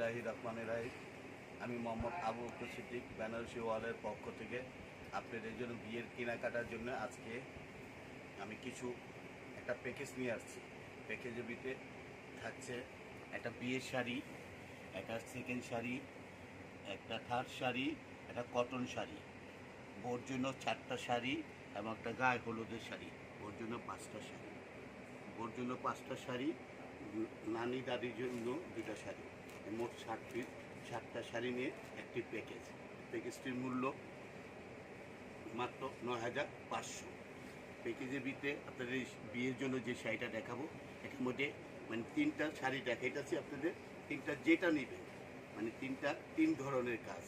বিসমিল্লাহ রহমান রাহিম। আমি মোহাম্মদ আবু বকর সিদ্দিক, বেনারসি ওয়ালের পক্ষ থেকে আপনাদের জন্য বিয়ের কেনাকাটার জন্য আজকে আমি কিছু একটা প্যাকেজ নিয়ে আসছি। প্যাকেজের ভিতরে থাকছে একটা বিয়ের শাড়ি, একটা সেকেন্ড শাড়ি, একটা থার্ড শাড়ি, একটা কটন শাড়ি। ওর জন্য চারটা শাড়ি এবং একটা গায়ে হলুদের শাড়ি। ওর জন্য পাঁচটা শাড়ি। ওর জন্য পাঁচটা শাড়ি, নানি দাদির জন্য দুটা শাড়ি। মোট ষাটটা শাড়ি নিয়ে একটি প্যাকেজ প্যাকেজটির মূল্য মাত্র নয় হাজার পাঁচশো। প্যাকেজের ভিতরে আপনাদের বিয়ের জন্য যে শাড়িটা দেখাবো, এটার মধ্যে মানে তিনটা শাড়ি দেখাইতেছি আপনাদের। তিনটা যেটা নেবেন মানে তিনটা, তিন ধরনের কাজ।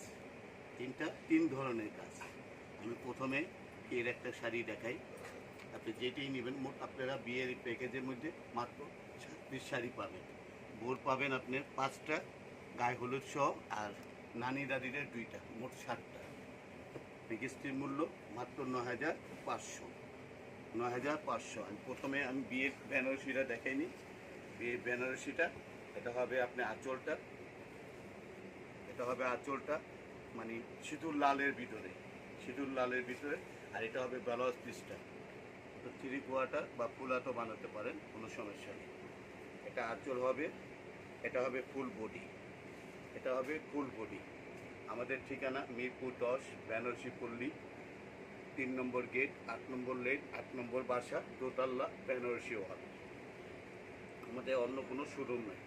তিনটা, তিন ধরনের কাজ। আমি প্রথমে এর একটা শাড়ি দেখাই। আপনি যেটাই নেবেন, মোট আপনারা বিয়ের প্যাকেজের মধ্যে মাত্র ছাত্রিশ শাড়ি পাবেন। বোর পাবেন আপনি পাঁচটা, গায়ে হলুদ সহ, আর নানি দাদিদের দুইটা, মোট সাতটা। প্যাকেজটির মূল্য মাত্র ন হাজার পাঁচশো। ন হাজার পাঁচশো। আমি প্রথমে আমি বিয়ের বেনারসিটা দেখাইনি। বিয়ের বেনারসিটা, এটা হবে আপনি আঁচলটা। এটা হবে আঁচলটা মানে সিঁদুর লালের ভিতরে, সিঁদুর লালের ভিতরে, আর এটা হবে ব্লাউজ পিসটা। তো থ্রি কোয়ার্টার বা ফুলাটো বানাতে পারেন, কোনো সমস্যা নেই। এটা আঁচল হবে, এটা হবে ফুল বডি, এটা হবে ফুল বডি। আমাদের ঠিকানা মিরপুর দশ বেনারসি পল্লী, তিন নম্বর গেট, আট নম্বর লেন, আট নম্বর বাসা, দোতলা বেনারসি ওয়াল আমাদের অন্য কোনো শোরুম নেই।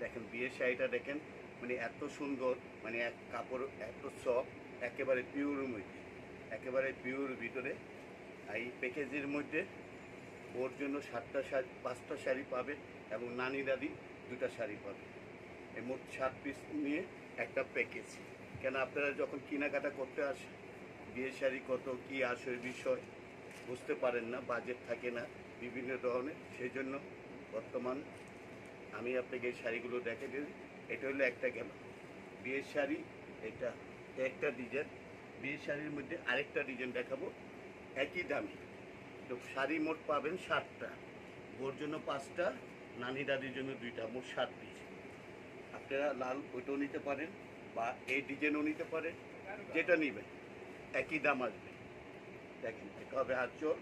দেখেন, বিয়ের শাড়িটা দেখেন মানে এত সুন্দর মানে এক কাপড় এত সফট একেবারে পিওর মধ্যে, একেবারে পিওর ভিতরে, এই প্যাকেজের মধ্যে ওর জন্য সাতটা শাড়ি, পাঁচটা শাড়ি পাবে এবং নানি দাদি দুটা শাড়ি পাবে। এই মোট সাত পিস নিয়ে একটা প্যাকেজ কেন আপনারা যখন কেনাকাটা করতে আসেন বিয়ের শাড়ি কত, কী আসে বিষয়, বুঝতে পারেন না বাজেট থাকে না, বিভিন্ন ধরনের সেই জন্য বর্তমান আমি আপনাকে এই শাড়িগুলো দেখে দিই। এটা হলো একটা গেল বিয়ের শাড়ি, এটা একটা ডিজাইন বিয়ের শাড়ির মধ্যে আরেকটা ডিজাইন দেখাবো। একই দামে। তো শাড়ি মোট পাবেন ষাটটা ওর জন্য পাঁচটা, নানি দাদির জন্য দুইটা, মোট সাত পিস আপনারা লাল ওইটাও নিতে পারেন বা এই ডিজাইনও নিতে পারেন, যেটা নেবেন, একই দাম আসবে। দেখেন, এটা হবে আঁচল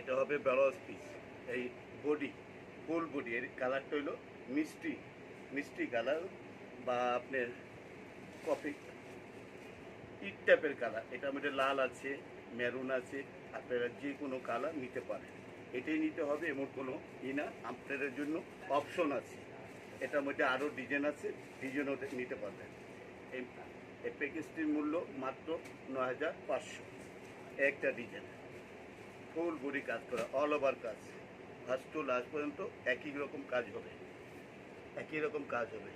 এটা হবে ব্লাউজ পিস এই বডি, ফুল বডি, এর কালারটা হলো মিষ্টি মিষ্টি কালার বা আপনার কফি, ইট টাইপের কালার এটা মধ্যে লাল আছে মেরুন আছে, আপনারা যে কোনো কালার নিতে পারেন। এটাই নিতে হবে, এমন কোনো ই না, আপনাদের জন্য অপশন আছে। এটার মধ্যে আরও ডিজাইন আছে ডিজাইনও নিতে পারবেন। এই এই প্যাকেজটির মূল্য মাত্র নয় হাজার পাঁচশো। একটা ডিজাইন ফুল বডি কাজ করা অল ওভার কাজ। ফার্স্ট টু লাস্ট পর্যন্ত একই রকম কাজ হবে। একই রকম কাজ হবে।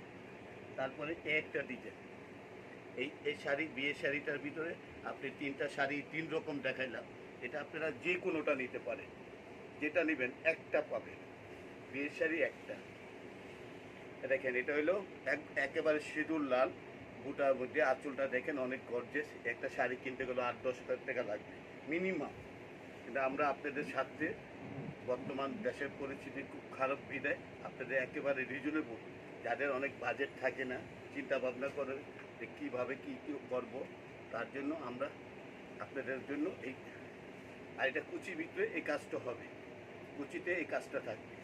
তারপরে একটা ডিজাইন এই এই শাড়ি, বিয়ে শাড়িটার ভিতরে আপনি তিনটা শাড়ি তিন রকম দেখাইলাম। এটা আপনারা যে কোনোটা নিতে পারেন। যেটা নেবেন, একটা পাবেন। বিয়ের শাড়ি একটা। দেখেন, এটা হলো এক, একেবারে সিঁদুর লাল। বুটার মধ্যে আঁচলটা দেখেন, অনেক গর্জেস একটা শাড়ি কিনতে গেলে আট, দশ হাজার টাকা লাগবে মিনিমাম কিন্তু আমরা আপনাদের সাথে বর্তমান দেশের পরিস্থিতি খুব খারাপ বিদায়। আপনাদের একেবারে রিজনেবল যাদের অনেক বাজেট থাকে না চিন্তা ভাবনা করে যে কীভাবে কী কী করব, তার জন্য আমরা আপনাদের জন্য এই আর এটা কুচি ভিতরে এই কাজটা হবে। কুচিতে এই কাজটা থাকবে।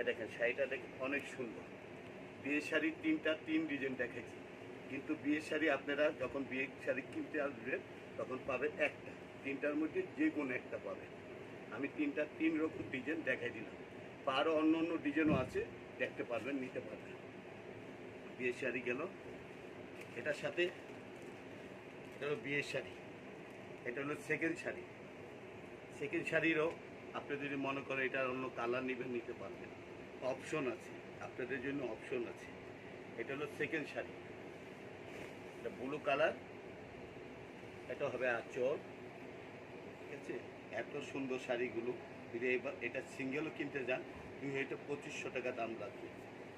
এ দেখেন, শাড়িটা দেখেন, অনেক সুন্দর। বিয়ের শাড়ির তিনটা, তিন ডিজাইন দেখেছি। কিন্তু বিয়ের শাড়ি আপনারা যখন বিয়ের শাড়ি কিনতে আসবেন, তখন পাবেন একটা। তিনটার মধ্যে যে কোনো একটা পাবেন। আমি তিনটা, তিন রকম ডিজাইন দেখাই দিলাম। আরও অন্য অন্য ডিজাইনও আছে, দেখতে পারবেন, নিতে পারবেন। বিয়ের শাড়ি গেল। এটার সাথে এটা হলো বিয়ের শাড়ি, এটা হলো সেকেন্ড শাড়ি। সেকেন্ড শাড়িরও আপনি যদি মনে করেন এটা অন্য কালার নেবেন, নিতে পারবেন। অপশন আছে, আপনাদের জন্য অপশন আছে। এটা হলো সেকেন্ড শাড়ি। এটা ব্লু কালার এটা হবে আঁচল, ঠিক আছে? এত সুন্দর শাড়িগুলো। যদি এবার এটা সিঙ্গেলও কিনতে যান, দুই এটা পঁচিশশো টাকা দাম লাগবে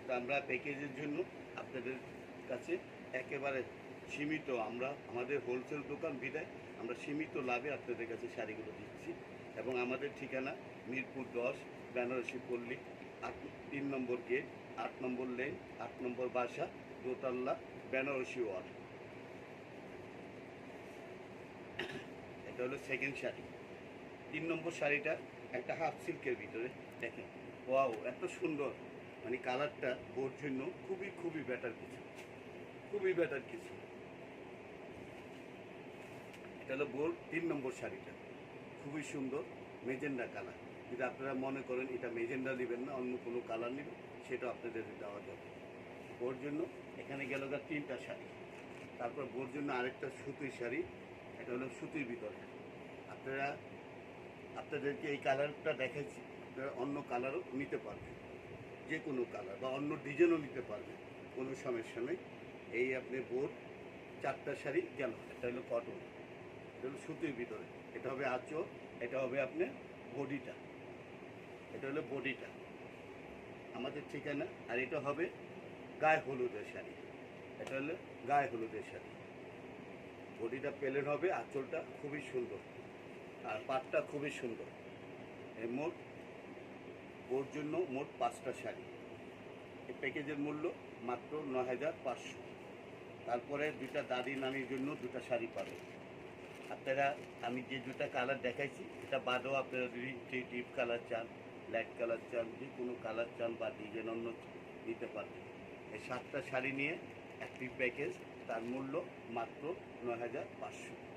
তো আমরা প্যাকেজের জন্য আপনাদের কাছে একেবারে সীমিত আমরা, আমাদের হোলসেল দোকান বিদায় আমরা সীমিত লাভে আপনাদের কাছে শাড়িগুলো দিচ্ছি। এবং আমাদের ঠিকানা মিরপুর দশ, বেনারসি পল্লী, আট, তিন নম্বর গেট, আট নম্বর লেন আট নম্বর বাসা দোতল্লা বেনারসি ওয়াল এটা হলো সেকেন্ড শাড়ি। তিন নম্বর শাড়িটা একটা হাফ সিল্কের ভিতরে, দেখেন। ওয়াও এত সুন্দর। মানে কালারটা ওর জন্য খুবই খুবই বেটার কিছু। খুবই বেটার কিছু। এটা হলো বোর তিন নম্বর শাড়িটা। খুবই সুন্দর, মেজেন্ডা কালার। যদি আপনারা মনে করেন এটা মেজেন্ডা নেবেন না, অন্য কোনো কালার নেবেন সেটা আপনাদের দেওয়া যাবে। ওর জন্য এখানে গেল গা তিনটা শাড়ি। তারপর বোর জন্য আরেকটা সুতির শাড়ি, এটা হলো সুতির ভিতরে। আপনারা, আপনাদেরকে এই কালারটা দেখাচ্ছি আপনারা অন্য কালারও নিতে পারবেন। যে কোনো কালার বা অন্য ডিজাইনও নিতে পারবেন, কোনো সমস্যা নেই। এই আপনি বোর চারটা শাড়ি গেল। এটা হলো কটন। এটা হলো সুতির ভিতরে। এটা হবে আঁচল, এটা হবে আপনার বডিটা। এটা হলো বডিটা। আমাদের ঠিকানা। আর এটা হবে গায়ে হলুদের শাড়ি। এটা হলো গায়ে হলুদের শাড়ি। বডিটা প্লেন হবে, আঁচলটা খুবই সুন্দর। আর পাটটা খুবই সুন্দর। এই মোট, ওর জন্য মোট পাঁচটা শাড়ি। এই প্যাকেজের মূল্য মাত্র ন হাজার পাঁচশো। তারপরে দুটা দাদি নানির জন্য দুটা শাড়ি পাবে। আপনারা, আমি যে দুটা কালার দেখাইছি, এটা বাদেও আপনারা যদি ডিপ কালার চান লাইট কালার চান, যে কোনো কালার চান বা ডিজাইন অন্য নিতে পারবেন। এই সাতটা শাড়ি নিয়ে একটি প্যাকেজ তার মূল্য মাত্র ন হাজার পাঁচশো।